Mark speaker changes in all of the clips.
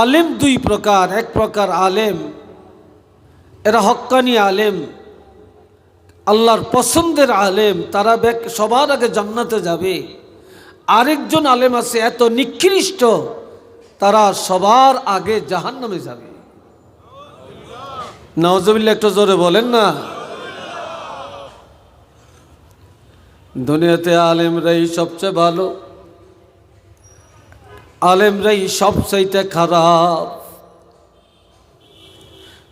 Speaker 1: আলেম দুই প্রকার, এক প্রকার আলেম। এরা হক্কানি আলেম, আল্লাহর পছন্দের আলেম, তারা ব্যাক সবার আগে জান্নাতে যাবে। আরেকজন আলেম আছে, এত নিকৃষ্ট, তারা সবার আগে জাহান নামে যাবে। নওয়াজবিল্লা একটু জোরে বলেন না। দুনিয়াতে আলেমরাই সবচেয়ে ভালো। আলেমরাই সবচাইতে খারাপ।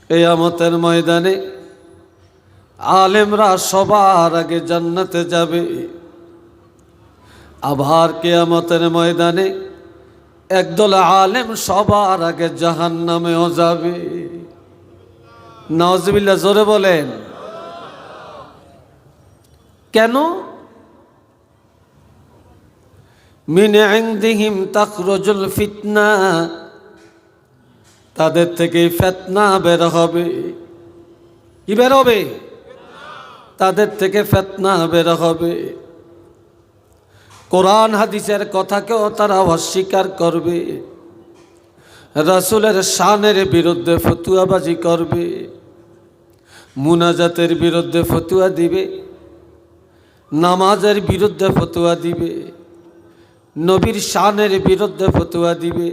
Speaker 1: এই আমতের ময়দানে আলেমরা সবার আগে জান্নাতে যাবে। আবার কেয়ামতের ময়দানে একদল আলেম সবার আগে জাহান নামেও যাবে। নওয়াজবিল্লা জোরে বলেন। কেন? মিন তাখরুজুল ফিতনা। তাদের থেকে ফেতনা বের হবে। কি বের হবে? তাদের থেকে ফেতনা বের হবে। কোরআন হাদিসের কথাকেও তারা অস্বীকার করবে। রাসুলের শানের বিরুদ্ধে ফতুয়াবাজি করবে। মুনাজাতের বিরুদ্ধে ফতুয়া দিবে। নামাজের বিরুদ্ধে ফতুয়া দিবে। নবীর শানের বিরুদ্ধে ফতুয়া দিবে,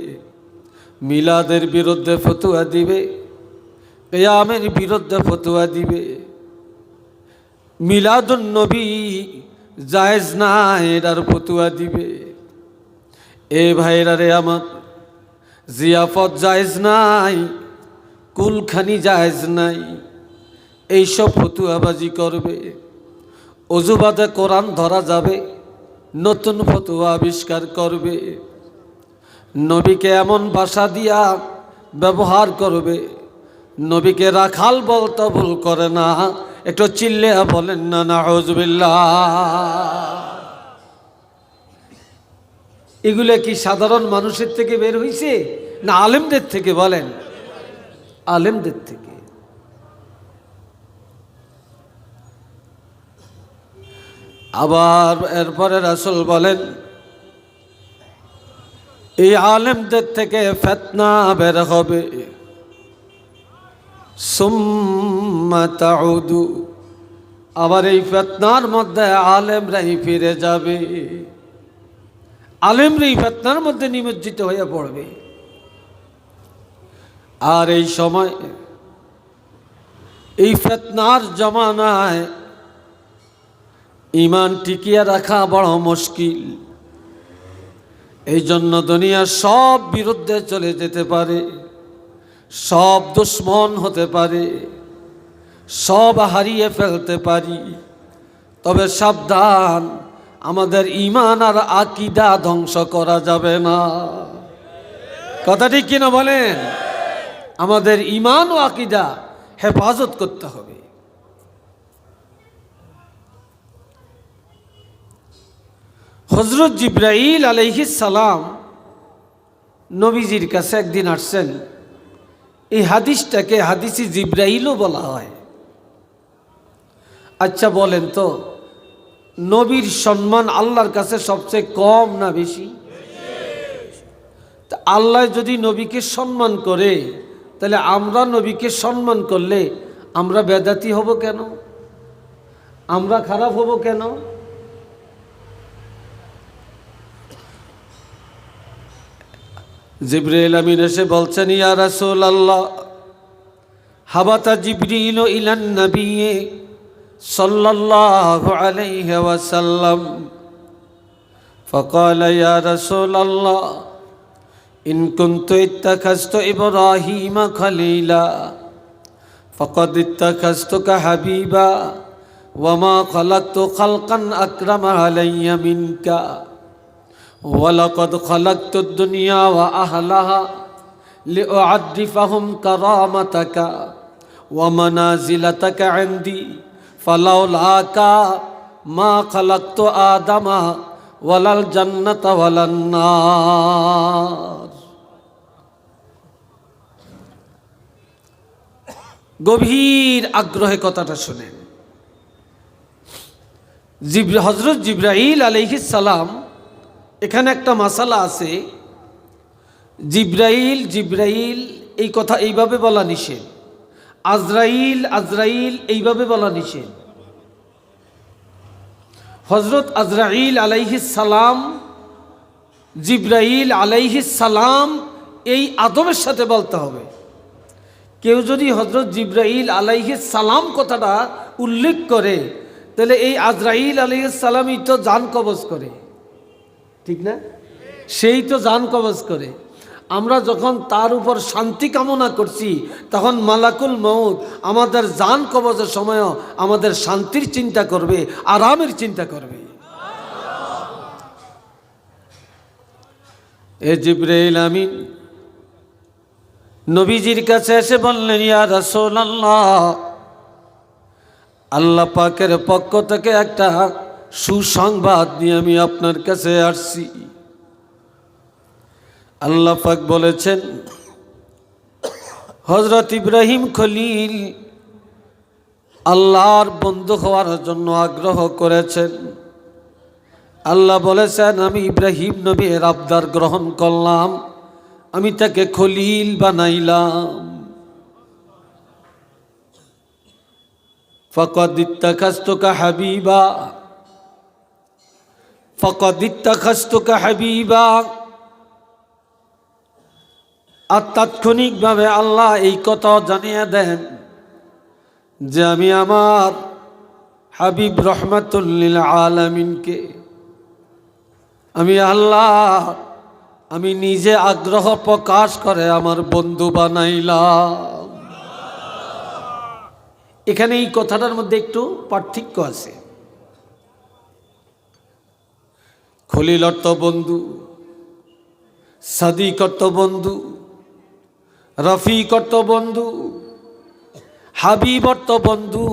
Speaker 1: মিলাদের বিরুদ্ধে ফতুয়া দিবে, কেয়ামের বিরুদ্ধে ফতুয়া দিবে। মিলাদুন নবী জায়েজ না এটার ফতুয়া দিবে। এ ভাইরা রে আমার, জিয়াফত জায়েজ নাই, কুলখানি জায়েজ নাই, এইসব ফতুয়াবাজি করবে। অজুবাদে কোরআন ধরা যাবে। নতুন ফতুয়া আবিষ্কার করবে। নবীকে এমন ভাষা দিয়া ব্যবহার করবে। নবীকে রাখাল বলতে ভুল করে না। একটু চিল্লে বলেন না না হজবিল্লা এগুলো কি সাধারণ মানুষের থেকে বের হয়েছে না আলেমদের থেকে বলেন? আলেমদের থেকে। আবার এরপরে রাসুল বলেন, এই আলেমদের থেকে ফেতনা বের হবে। আবার এই ফেতনার মধ্যে আলেমরাই ফিরে যাবে। আলেমরাই ফেতনার মধ্যে নিমজ্জিত হয়ে পড়বে। আর এই সময় এই ফেতনার জমানায় ইমান টিকিয়ে রাখা বড় মুশকিল। এই জন্য দুনিয়ার সব বিরুদ্ধে চলে যেতে পারে, সব দুশ্মন হতে পারে, সব হারিয়ে ফেলতে পারি। তবে সাবধান, আমাদের ইমান আর আকিদা ধ্বংস করা যাবে না। কথাটি কিনা বলেন? আমাদের ইমান ও আকিদা হেফাজত করতে হবে। হজরত জিব্রাইল সালাম নবীজির কাছে একদিন আসছেন। এই হাদিসটাকে হাদিসি জিব্রাইলও বলা হয়। আচ্ছা বলেন তো, নবীর সম্মান আল্লাহর কাছে সবচেয়ে কম না বেশি? তা আল্লাহ যদি নবীকে সম্মান করে, তাহলে আমরা নবীকে সম্মান করলে আমরা বেদাতি হব কেন? আমরা খারাপ হব কেন? জিব্রাইল আমিন এসে বলছেন ইয়া রাসূল আল্লাহ হাবাতা জিবরিল ইলান নবী সাল্লাল্লাহু আলাইহি ওয়াসাল্লাম فقال يا رسول الله إن كنت اتخذت إبراهيم خليلا فقد اتخذتك حبيبا وما خلقت خلقا أكرم علي منك ولقد خلقت الدنيا وأهلها لأعرفهم كرامتك ومنازلتك عندي فلولاك ما خلقت آدم ولا الجنة ولا النار গভীর আগ্রহে কথাটা শুনেন জিব্র হজরত জিব্রাহিল আলহিস সালাম এখানে একটা মাসালা আছে, জিব্রাইল জিব্রাইল, এই কথা এইভাবে বলা নিষেধ। আজরাইল আজরাইল, এইভাবে বলা নিষেধ। হজরত আজরাইল সালাম, জিব্রাইল সালাম, এই আদবের সাথে বলতে হবে। কেউ যদি হজরত জিব্রাইল সালাম কথাটা উল্লেখ করে, তাহলে এই আজরাইল সালামই তো জান কবজ করে। ঠিক না? সেই তো জান কবজ করে। আমরা যখন তার উপর শান্তি কামনা করছি, তখন মালাকুল মৌত আমাদের জান কবজের সময়ও আমাদের শান্তির চিন্তা করবে, আরামের চিন্তা করবে। এ জিব্রাইল আমিন, নবীজির কাছে এসে বললেন, ইয়া রাসূলুল্লাহ, আল্লাহ পাকের পক্ষ থেকে একটা সুসংবাদ নিয়ে আমি আপনার কাছে আসছি। আল্লাহ পাক বলেছেন হজরত ইব্রাহিম খলিল আল্লাহর বন্ধু হওয়ার জন্য আগ্রহ করেছেন। আল্লাহ বলেছেন, আমি ইব্রাহিম নবীর আবদার গ্রহণ করলাম, আমি তাকে খলিল বানাইলাম। ফকদ ইত্তাখাস্তকা হাবিবা। ফকদ ইত্তাখাস্তকা হাবিবা। আর তাৎক্ষণিকভাবে আল্লাহ এই কথা জানিয়ে দেন যে আমি আমার হাবিব রহমাতুল্লিল আলমিনকে, আমি আল্লাহ, আমি নিজে আগ্রহ প্রকাশ করে আমার বন্ধু বানাইলাম। এখানে এই কথাটার মধ্যে একটু পার্থক্য আছে। খলিল বন্ধু, সাদিক বন্ধু, রফিক বন্ধু, হাবিব বন্ধু,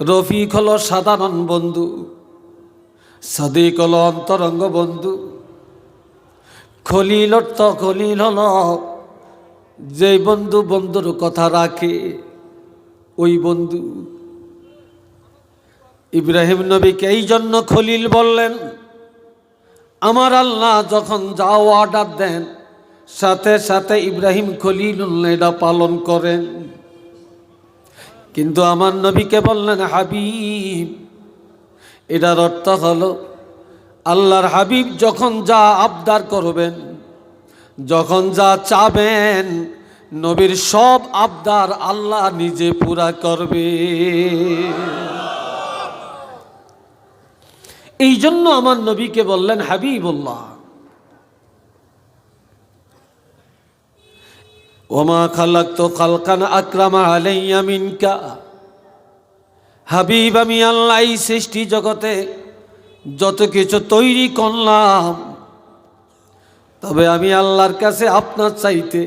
Speaker 1: রফিক হলো সাধারণ বন্ধু, সাদিক হলো অন্তরঙ্গ বন্ধু, খলিল অর্থ খলিল হল যে বন্ধু বন্ধুর কথা রাখে, ওই বন্ধু। ইব্রাহিম নবীকে এই জন্য খলিল বললেন, আমার আল্লাহ যখন যাও অর্ডার দেন, সাথে সাথে ইব্রাহিম খলিলুল্লাহ এটা পালন করেন। কিন্তু আমার নবীকে বললেন, হাবিব, এটার অর্থ হলো, আল্লাহর হাবিব যখন যা আবদার করবেন, যখন যা চাবেন, নবীর সব আবদার আল্লাহ নিজে পুরা করবে। এই জন্য আমার নবীকে বললেন, হাবিবুল্লাহ। ওমা খালাক তো খালকান আক্রামা আলাইয়া মিনকা। হাবিব, আমি আল্লাহ সৃষ্টি জগতে যত কিছু তৈরি করলাম, তবে আমি আল্লাহর কাছে আপনার চাইতে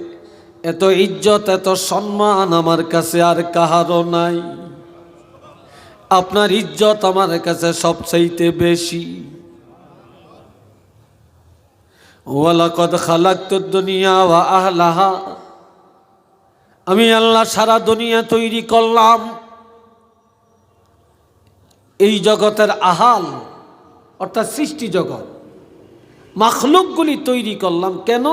Speaker 1: এত ইজ্জত, এত সম্মান আমার কাছে আর কাহারও নাই। আপনার ইজ্জত আমার কাছে সবচাইতে বেশি। দুনিয়া আহলাহা। আমি আল্লাহ সারা দুনিয়া তৈরি করলাম। এই জগতের আহাল, অর্থাৎ সৃষ্টি জগৎ, মাখলুকগুলি তৈরি করলাম কেন?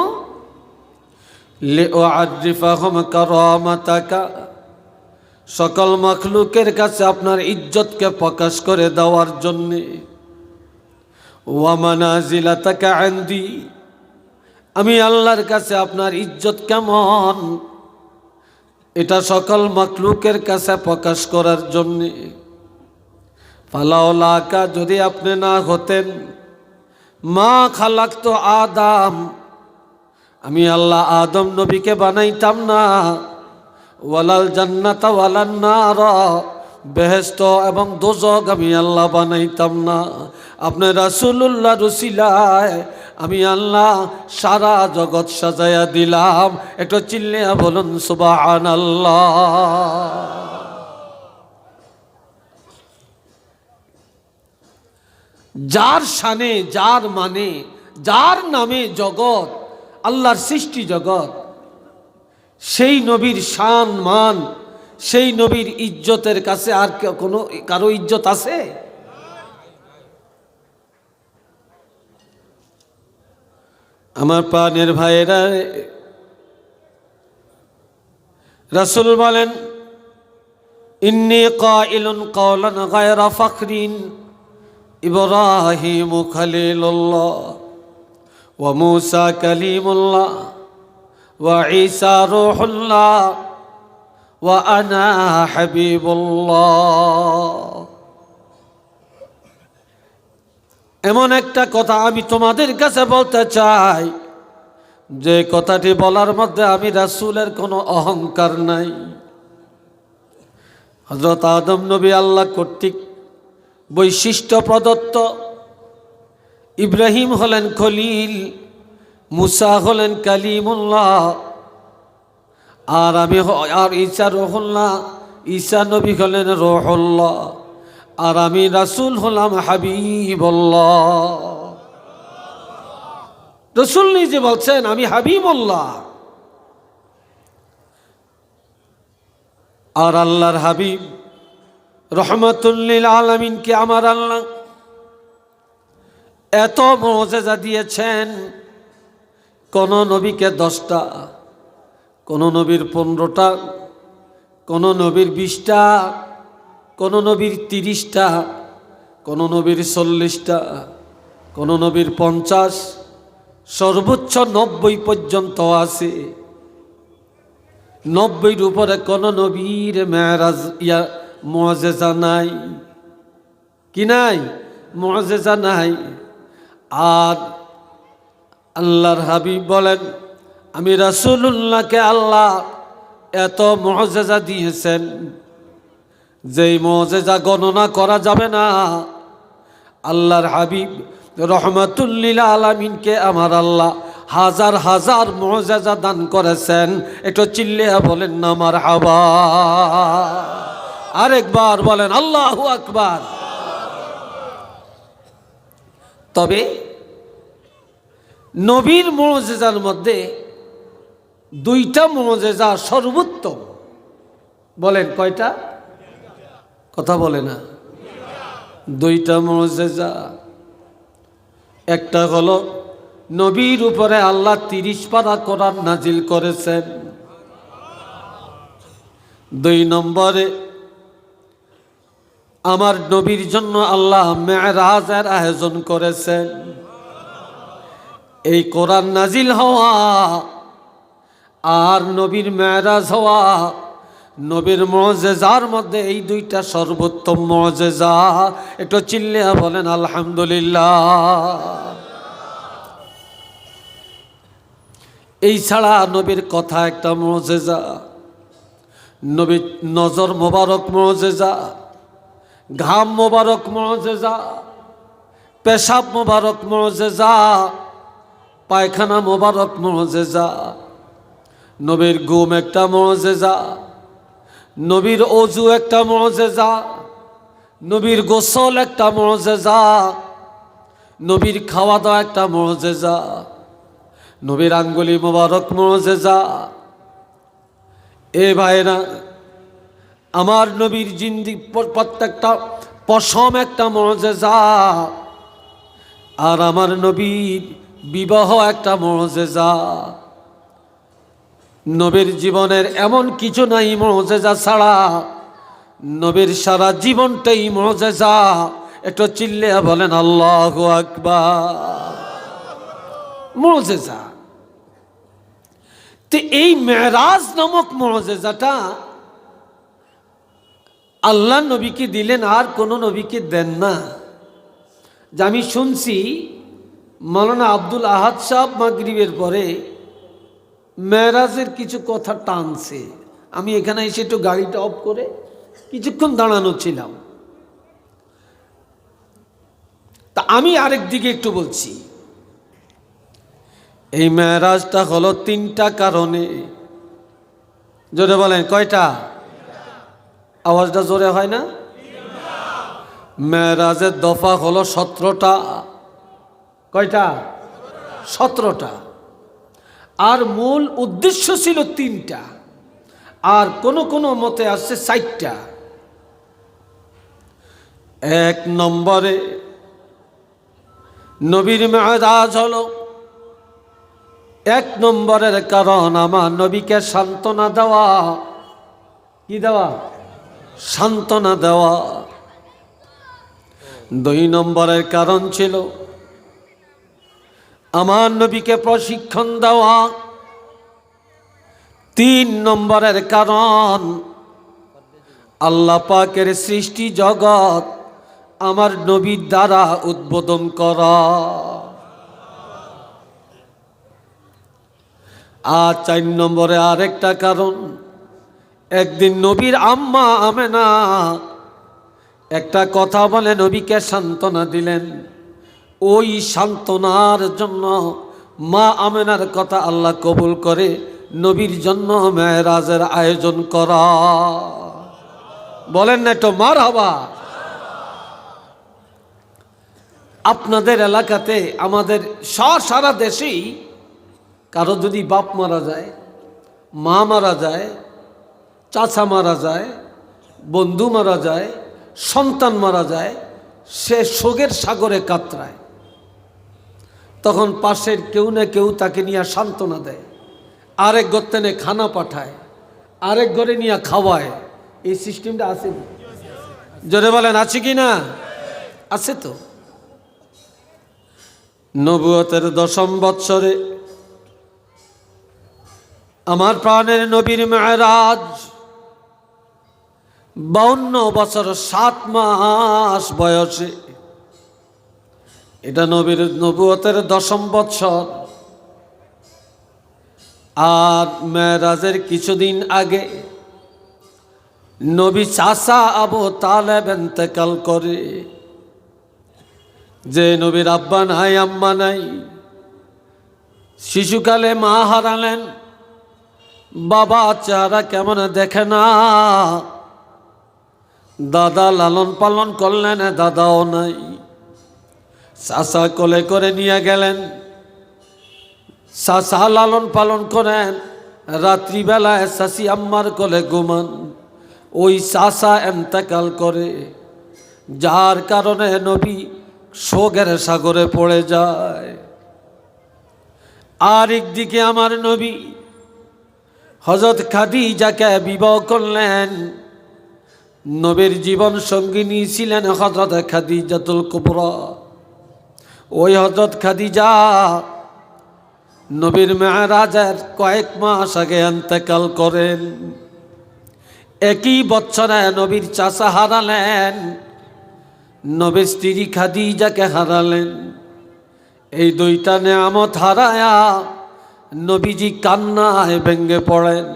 Speaker 1: লে আদ্রিফাহম কারামাতাকা। সকল মখলুকের কাছে আপনার ইজ্জতকে প্রকাশ করে দেওয়ার জন্যে। ওয়ামানাজিলাতাকা আন্দি। আমি আল্লাহর কাছে আপনার ইজ্জত কেমন? এটা সকল মখলুকের কাছে প্রকাশ করার জন্যে। পালাওলাকা যদি আপনি না হতেন, মা খালাক তো আদাম। আমি আল্লাহ আদম নবীকে বানাইতাম না। ওয়ালাল জান্নাতা ওয়ালান নার। বেহেস্ত এবং দোজক আমি আল্লাহ বানাইতাম না। আপনার রাসুল্লাহ রসিলায় আমি আল্লাহ সারা জগৎ সাজাইয়া দিলাম। একটু চিল্লিয়া বলুন সুবাহ আল্লাহ যার শানে, যার মানে যার নামে জগৎ, আল্লাহর সৃষ্টি জগৎ সেই নবীর শান, মান, সেই নবীর ইজ্জতের কাছে আর কোনো, কারও ইজ্জত আছে? আমার প্রাণের ভাইয়েরা, রসুল বলেন, ইন্নি কাইলুন কওলান গায়রা ফাকরিন ইব্রাহিম খলিলুল্লাহ ওয়া মূসা কালিমুল্লাহ। ওয়া ঈসা রূহুল্লাহ ওয়া আনা হাবিবুল্লাহ এমন একটা কথা আমি তোমাদের কাছে বলতে চাই, যে কথাটি বলার মধ্যে আমি রাসূলের কোনো অহংকার নাই। হজরত আদম নবী আল্লাহ কর্তৃক বৈশিষ্ট্য প্রদত্ত, ইব্রাহিম হলেন খলিল। মুসা হলেন কালিমুল্লাহ। আর আমি আর ঈসা রহুল্লাহ। ঈসা নবী হলেন রহুল্লাহ। আর আমি রাসূল হলাম হাবিবুল্লাহ। রসুল নিজে বলছেন, আমি হাবিবুল্লাহ। আর আল্লাহর হাবিব রহমতুল্লিল আলমিনকে আমার আল্লাহ এত মজেজা দিয়েছেন। কোন নবীকে দশটা, কোন নবীর পনেরোটা, কোন নবীর বিশটা, কোন নবীর তিরিশটা, কোন নবীর চল্লিশটা, কোন নবীর পঞ্চাশ, সর্বোচ্চ নব্বই পর্যন্ত আছে। নব্বইয়ের উপরে কোন নবীর মেয়ারাজ ইয়া মজেজা নাই। কি নাই? মজেজা নাই। আর আল্লাহর হাবিব বলেন, আমি রাসূলুল্লাহকে আল্লাহ এত মজেজা দিয়েছেন যেই মজেজা গণনা করা যাবে না। আল্লাহর হাবিব রহমাতুল্লিল আলমিনকে আমার আল্লাহ হাজার হাজার মজেজা দান করেছেন। একটু চিল্লিয়া বলেন না আমার হাবা আরেকবার বলেন, আল্লাহ আকবার। তবে নবীর মনোজেজার মধ্যে দুইটা মনোজেজা সর্বোত্তম। বলেন কয়টা? কথা বলে না। দুইটা মজেজা। একটা হলো নবীর উপরে আল্লাহ তিরিশ পারা কোরআন নাজিল করেছেন। দুই নম্বরে, আমার নবীর জন্য আল্লাহ মেয়েরাজের আয়োজন করেছেন। এই কোরআন নাজিল হওয়া, আর নবীর মেয়েরাজ হওয়া, নবীর মজেজার মধ্যে এই দুইটা সর্বোত্তম মজেজা। একটু চিল্লিয়া বলেন, আলহামদুলিল্লাহ। এই ছাড়া নবীর কথা একটা মজেজা, নবীর নজর মোবারক মজেজা, ঘাম মোবারক মজেজা, পেশাব মোবারক মজেজা। পায়খানা মোবারক মজেজা, নবীর ঘুম একটা মজেজা, নবীর অজু একটা মজেজা, নবীর গোসল একটা মজেজা, নবীর খাওয়া দাওয়া একটা মজেজা, নবীর আঙ্গুলি মোবারক মজেজা। এ ভাইরা আমার নবীর জিন্দি প্রত্যেকটা পশম একটা মজেজা, আর আমার নবীর বিবাহ একটা মজেজা নবীর জীবনের এমন কিছু নাই মজেজা ছাড়া। নবীর সারা জীবনটাই মজেজা একটু চিল্লে বলেন, আল্লাহ আকবার। মজেজা তো এই মেরাজ নামক মজেজাটা আল্লাহ নবীকে দিলেন, আর কোনো নবীকে দেন না। যে আমি শুনছি মৌলানা আব্দুল আহাদ সাহ মাগরিবের পরে মেরাজের কিছু কথা টানছে। আমি এখানে এসে একটু গাড়িটা অফ করে কিছুক্ষণ দাঁড়ানো ছিলাম। তা আমি আরেক দিকে একটু বলছি। এই মেরাজটা হলো তিনটা কারণে। জোরে বলেন, কয়টা? আওয়াজটা জোরে হয় না? মেরাজের দফা হলো সতেরোটা। কয়টা? সতেরোটা। আর মূল উদ্দেশ্য ছিল তিনটা। আর কোন কোন মতে আসছে চারটা। এক নম্বরে নবীর মেয়াজ হলো। এক নম্বরের কারণ আমার নবীকে সান্ত্বনা দেওয়া। কি দেওয়া? সান্ত্বনা দেওয়া। দুই নম্বরের কারণ ছিল আমার নবীকে প্রশিক্ষণ দেওয়া তিন নম্বরের কারণ, আল্লাহ পাকের সৃষ্টি জগৎ আমার নবীর দ্বারা উদ্বোধন করা। আর চার নম্বরে আরেকটা কারণ, একদিন নবীর আম্মা আমেনা একটা কথা বলে নবীকে সান্ত্বনা দিলেন। ওই সান্ত্বনার জন্য মা আমেনার কথা আল্লাহ কবুল করে নবীর জন্য মেয়েরাজের আয়োজন করা। বলেন না একটু মার হবা আপনাদের এলাকাতে, আমাদের স- সারা দেশেই কারও যদি বাপ মারা যায়, মা মারা যায়, চাচা মারা যায়, বন্ধু মারা যায়, সন্তান মারা যায়, সে শোকের সাগরে কাতরায়। তখন পাশের কেউ না কেউ তাকে নিয়ে সান্ত্বনা দেয়। আরেক গত্তেনে খানা পাঠায়, আরেক ঘরে নিয়ে খাওয়ায়। এই সিস্টেমটা আছে? জোরে বলেন, আছে কি না? আছে তো। নবুয়তের দশম বৎসরে আমার প্রাণের নবীর মেয়েরাজ বাউন্ন বছর সাত মাস বয়সে এটা নবীর নবুয়তের দশম বৎসর। আর মেয়েরাজের কিছুদিন আগে নবী চাষা আবু তালেব এন্তেকাল করে। যে নবীর আব্বা নাই, আম্মা নাই, শিশুকালে মা হারালেন, বাবা চেহারা কেমন দেখে না। দাদা লালন পালন করলেন, দাদাও নাই। চাষা কোলে করে নিয়ে গেলেন। চাষা লালন পালন করেন। রাত্রিবেলায় শাসি আম্মার কোলে ঘুমান। ওই চাষা এন্তেকাল করে। যার কারণে নবী শোকের সাগরে পড়ে যায়। আর একদিকে আমার নবী হজরত খাদিজাকে বিবাহ করলেন। নবীর জীবন সঙ্গিনী ছিলেন হজরত খাদিজাতুল কুবরা। ওই হজরত খাদিজা নবীর মেয়ারাজের কয়েক মাস আগে এন্তেকাল করেন। একই বছরে নবীর চাষা হারালেন, নবীর স্ত্রী খাদিজাকে হারালেন। এই দুইটা নেয়ামত হারায়া নবীজি কান্নায় ভেঙ্গে পড়েন।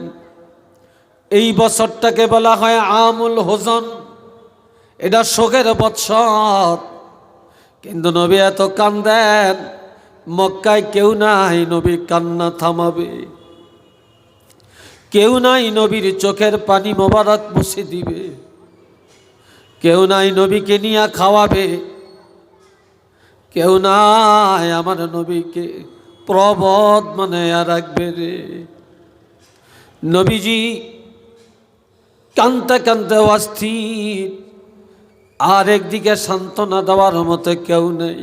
Speaker 1: এই বছরটাকে বলা হয় আমুল হোজন। এটা শোকের বৎসর। কিন্তু নবী এত কান্দেন, মক্কায় কেউ নাই নবী কান্না থামাবে। কেউ নাই নবীর চোখের পানি মোবারক মুছে দিবে। কেউ নাই নবীকে নিয়ে খাওয়াবে। কেউ নাই আমার নবীকে প্রবদ মানে রাখবে রে। নবীজি কানতে কানতে অস্থির আর একদিকে সান্ত্বনা দেওয়ার মতো কেউ নেই।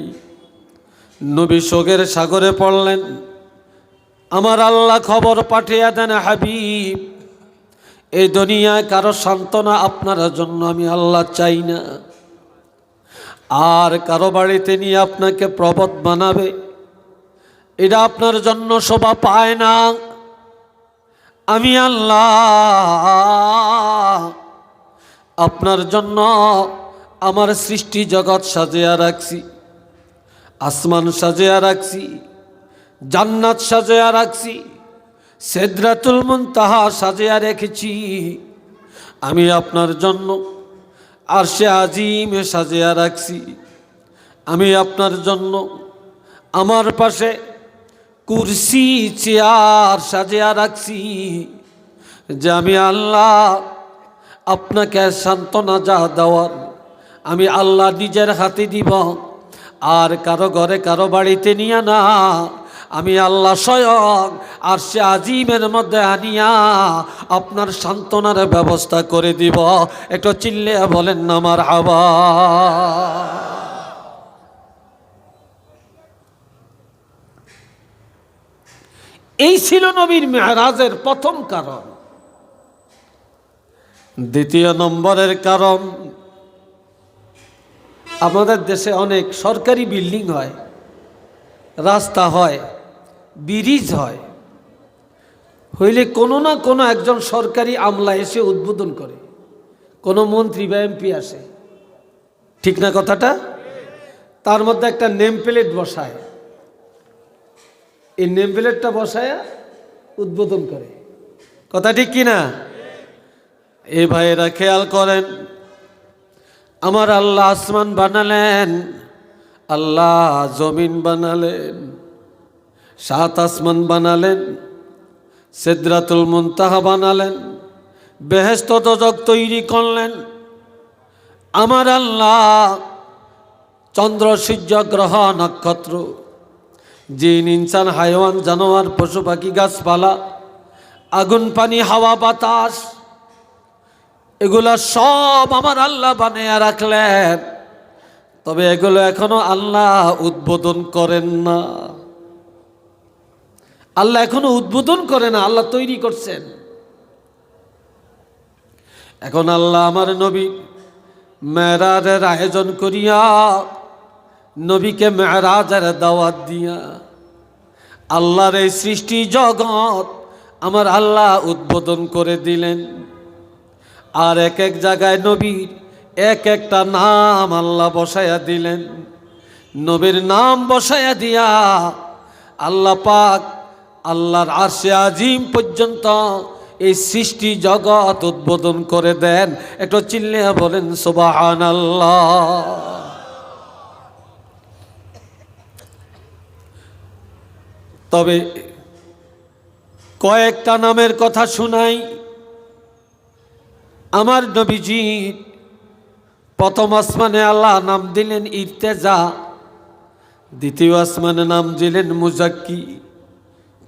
Speaker 1: নবী শোকের সাগরে পড়লেন। আমার আল্লাহ খবর পাঠিয়ে দেন, হাবিব, এই দুনিয়ায় কারও সান্ত্বনা আপনার জন্য আমি আল্লাহ চাই না। আর কারও বাড়িতে নিয়ে আপনাকে প্রবদ বানাবে, এটা আপনার জন্য শোভা পায় না। আমি আল্লাহ আপনার জন্য আমার সৃষ্টি জগৎ সাজিয়া রাখছি, আসমান সাজিয়া রাখছি, জান্নাত সাজিয়া রাখছি, সেদ্রাতুল মন তাহা সাজিয়া রেখেছি। আমি আপনার জন্য আর সে আজিমে সাজিয়া রাখছি। আমি আপনার জন্য আমার পাশে কুরসি, চেয়ার সাজিয়া রাখছি যে আমি আল্লাহ আপনাকে সান্ত্বনা যা দেওয়ার আমি আল্লাহ নিজের হাতে দিব। আর কারও ঘরে কারও বাড়িতে নিয়ে না। আমি আল্লাহ স্বয়ং আর সে আজিমের মধ্যে আনিয়া আপনার সান্ত্বনার ব্যবস্থা করে দিব। একটু চিল্লে বলেন আমার হাবা এই ছিল নবীর মেহরাজের প্রথম কারণ। দ্বিতীয় নম্বরের কারণ আমাদের দেশে অনেক সরকারি বিল্ডিং হয়, রাস্তা হয়, ব্রিজ হয়। হইলে কোনো না কোনো একজন সরকারি আমলা এসে উদ্বোধন করে। কোনো মন্ত্রী বা এমপি আসে। ঠিক না কথাটা? তার মধ্যে একটা নেম প্লেট বসায়। এই নেম প্লেটটা বসায় উদ্বোধন করে। কথা ঠিক কি না? এ ভাইয়েরা খেয়াল করেন আমার আল্লাহ আসমান বানালেন, আল্লাহ জমিন বানালেন, সাত আসমান বানালেন, সেদ্রাতুল মুনতাহা বানালেন বেহেস্ত দজক তৈরি করলেন। আমার আল্লাহ চন্দ্র, সূর্য, গ্রহ, নক্ষত্র, জিন, ইনসান, হাইওয়ান, জানোয়ার, পশু পাখি, গাছপালা, আগুন, পানি, হাওয়া, বাতাস এগুলো সব আমার আল্লাহ বানিয়ে রাখলেন। তবে এগুলো এখনও আল্লাহ উদ্বোধন করেন না। আল্লাহ এখনও উদ্বোধন করে না, আল্লাহ তৈরি করছেন। এখন আল্লাহ আমার নবী মেরাজের আয়োজন করিয়া নবীকে মেরাজের দাওয়াত দিয়া আল্লাহর এই সৃষ্টি জগৎ আমার আল্লাহ উদ্বোধন করে দিলেন। আর এক এক জায়গায় নবীর এক একটা নাম আল্লাহ বসায়া দিলেন। নবীর নাম বসায়া দিয়া আল্লাহ পাক আল্লাহর আরশে আজিম পর্যন্ত এই সৃষ্টি জগৎ উদ্বোধন করে দেন। একটু চিল্লিয়া বলেন সুবাহান আল্লাহ তবে কয়েকটা নামের কথা শুনাই। আমার নবীজি প্রথম আসমানে আল্লাহ নাম দিলেন ইর্তেজা, দ্বিতীয় আসমানে নাম দিলেন মুজাক্কি,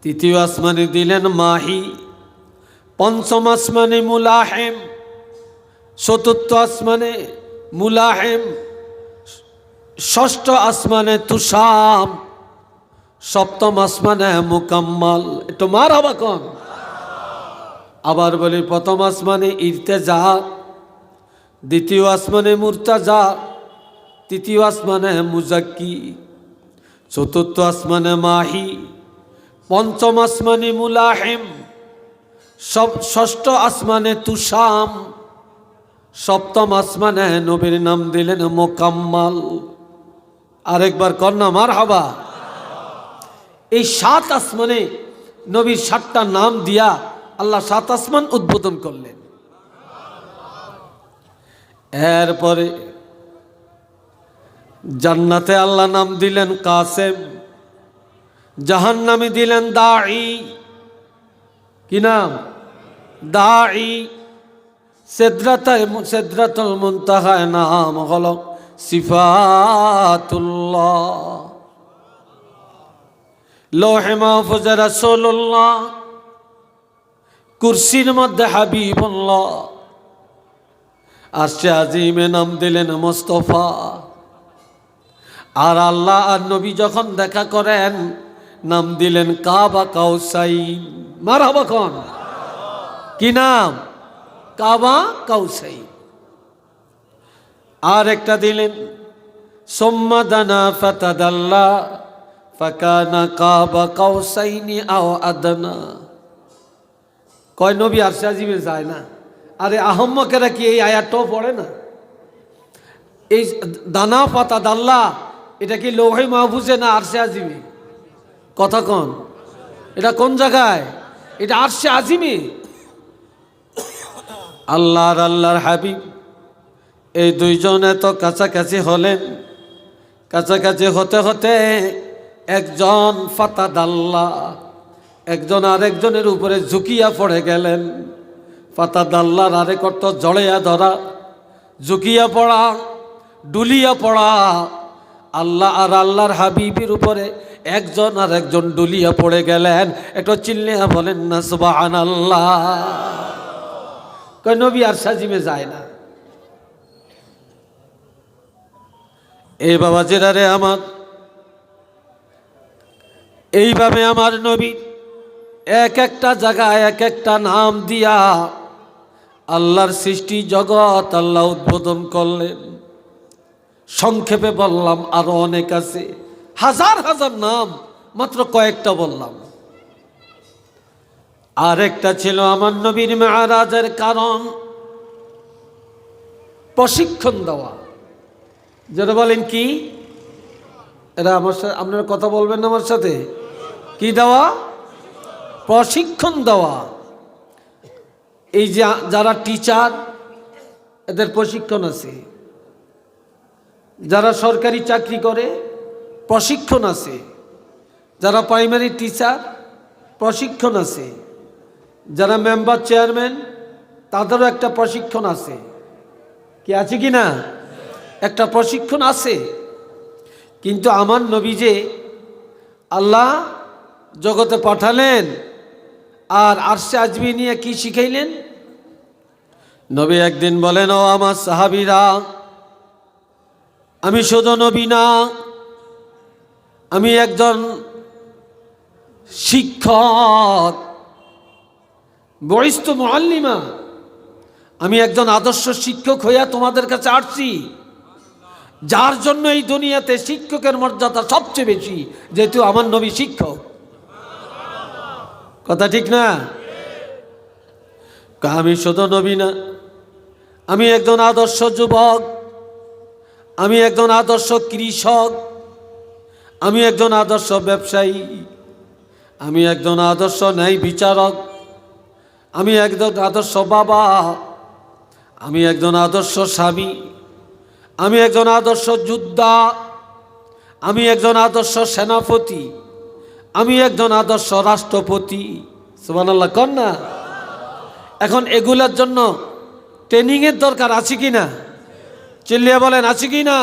Speaker 1: তৃতীয় আসমানে দিলেন মাহি, পঞ্চম আসমানে মুলাহেম, চতুর্থ আসমানে মুলাহেম, ষষ্ঠ আসমানে তুষাম, সপ্তম আসমানে মুকাম্মাল। একটু মার হবা কন। আবার বলি, প্রথম আসমানে ইর্তেজা, দ্বিতীয় আসমানে মুরতাজা, তৃতীয় আসমানে মুজাক্কি, চতুর্থ আসমানে মাহি, পঞ্চম আসমানে মুলাহেম, সব ষষ্ঠ আসমানে তুষাম, সপ্তম আসমানে নবীর নাম দিলেন মোকাম্মাল। আরেকবার কন্যা মার হবা এই সাত আসমানে নবীর সাতটা নাম দিয়া আল্লাহ সাত আসমান উদ্বোধন করলেন। এরপরে জান্নাতে আল্লাহ নাম দিলেন কাসেম, জাহান্নামি দিলেন দাঈ। কি নাম? দাঈ। সেদ্রাতায় সেদ্রাতুল মুনতাহায় নাম হল সিফাতুল্লাহ। লোহে মাহফুজে রাসূলুল্লাহ। কুরসির মধ্যে হাবিবুল্লাহ। আরশে আজিমে নাম দিলেন মোস্তফা। আর আল্লাহ আর নবী যখন দেখা করেন, নাম দিলেন কাবা কাউসাইন। মার কন কি নাম? কাবা কাউসাইন। আর একটা দিলেন সোম্মাদানা ফাতাদাল্লা, ফাকানা কাবা কাউসাইনি আও আদনা। কয়, নবী আরশে আজিমে যায় না। আরে আহম্মকেরা কি এই আয়াতটাও পড়ে না? এই দানা, পাতা, দাল্লা, এটা কি লৌহে মাহফুজে না আরশে আজিমে? কথা কন। এটা কোন জায়গায়? এটা আরশে আজিমে। আল্লাহর আল্লাহর হাবিব, এই দুইজন এত কাছাকাছি হলেন। কাছাকাছি হতে হতে একজন ফাতা দাল্লা একজন আরেকজনের উপরে ঝুঁকিয়া পড়ে গেলেন। পাতা দাল্লার আরেক অর্থ জড়েয়া ধরা, ঝুঁকিয়া পড়া, ডুলিয়া পড়া। আল্লাহ আর আল্লাহর হাবিবির উপরে একজন আর একজন ডুলিয়া পড়ে গেলেন। একটু চিল্লিয়া বলেন না সুবাহান আল্লাহ নবী আর সাজিমে যায় না। এই বাবা জেরারে আমার, এইভাবে আমার নবী এক একটা জায়গায় এক একটা নাম দিয়া আল্লাহর সৃষ্টি জগৎ আল্লাহ উদ্বোধন করলেন। সংক্ষেপে বললাম, আরও অনেক আছে। হাজার হাজার নাম, মাত্র কয়েকটা বললাম। আর একটা ছিল আমার নবীর মেয়ারাজের কারণ। প্রশিক্ষণ দেওয়া। যেটা বলেন কি? এরা আমার সাথে আপনারা কথা বলবেন আমার সাথে? কি দেওয়া? প্রশিক্ষণ দেওয়া। এই যে যারা টিচার এদের প্রশিক্ষণ আছে। যারা সরকারি চাকরি করে, প্রশিক্ষণ আছে। যারা প্রাইমারি টিচার প্রশিক্ষণ আছে। যারা মেম্বার চেয়ারম্যান তাদেরও একটা প্রশিক্ষণ আছে। কি আছে কি না? একটা প্রশিক্ষণ আছে। কিন্তু আমার নবী যে আল্লাহ জগতে পাঠালেন আর আরশে আজমি নিয়ে কি শিখাইলেন? নবী একদিন বলেন, ও আমার সাহাবিরা, আমি শুধু নবী না। আমি একজন শিক্ষক, বরিষ্ঠ মহাল্লিমা আমি একজন আদর্শ শিক্ষক হইয়া তোমাদের কাছে আসছি। যার জন্য এই দুনিয়াতে শিক্ষকের মর্যাদা সবচেয়ে বেশি, যেহেতু আমার নবী শিক্ষক। কথা ঠিক না? আমি শুধু নবী না, আমি একজন আদর্শ যুবক, আমি একজন আদর্শ কৃষক, আমি একজন আদর্শ ব্যবসায়ী, আমি একজন আদর্শ ন্যায় বিচারক, আমি একজন আদর্শ বাবা, আমি একজন আদর্শ স্বামী, আমি একজন আদর্শ যোদ্ধা, আমি একজন আদর্শ সেনাপতি আমি একজন আদর্শ রাষ্ট্রপতি। সুবহানাল্লাহ, কন না? এখন এগুলোর জন্য ট্রেনিংয়ের দরকার আছে কি না? চিল্লিয়ে বলেন, আছে কি না?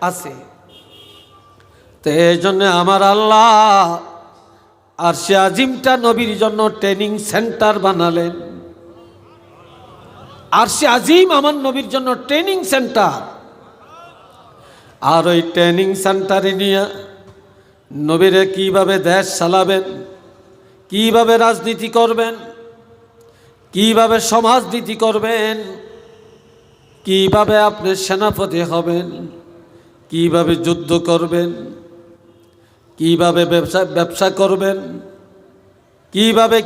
Speaker 1: আছে। তো এই জন্য আমার আল্লাহ আর সে আজিমটা নবীর জন্য ট্রেনিং সেন্টার বানালেন। আর সে আজিম আমার নবীর জন্য ট্রেনিং সেন্টার। আর ওই ট্রেনিং সেন্টারে নিয়ে নবীরে কীভাবে দেশ চালাবেন? কীভাবে রাজনীতি করবেন? কীভাবে সমাজনীতি করবেন? কীভাবে আপনি সেনাপতি হবেন? কীভাবে যুদ্ধ করবেন? কীভাবে ব্যবসা ব্যবসা করবেন? কীভাবে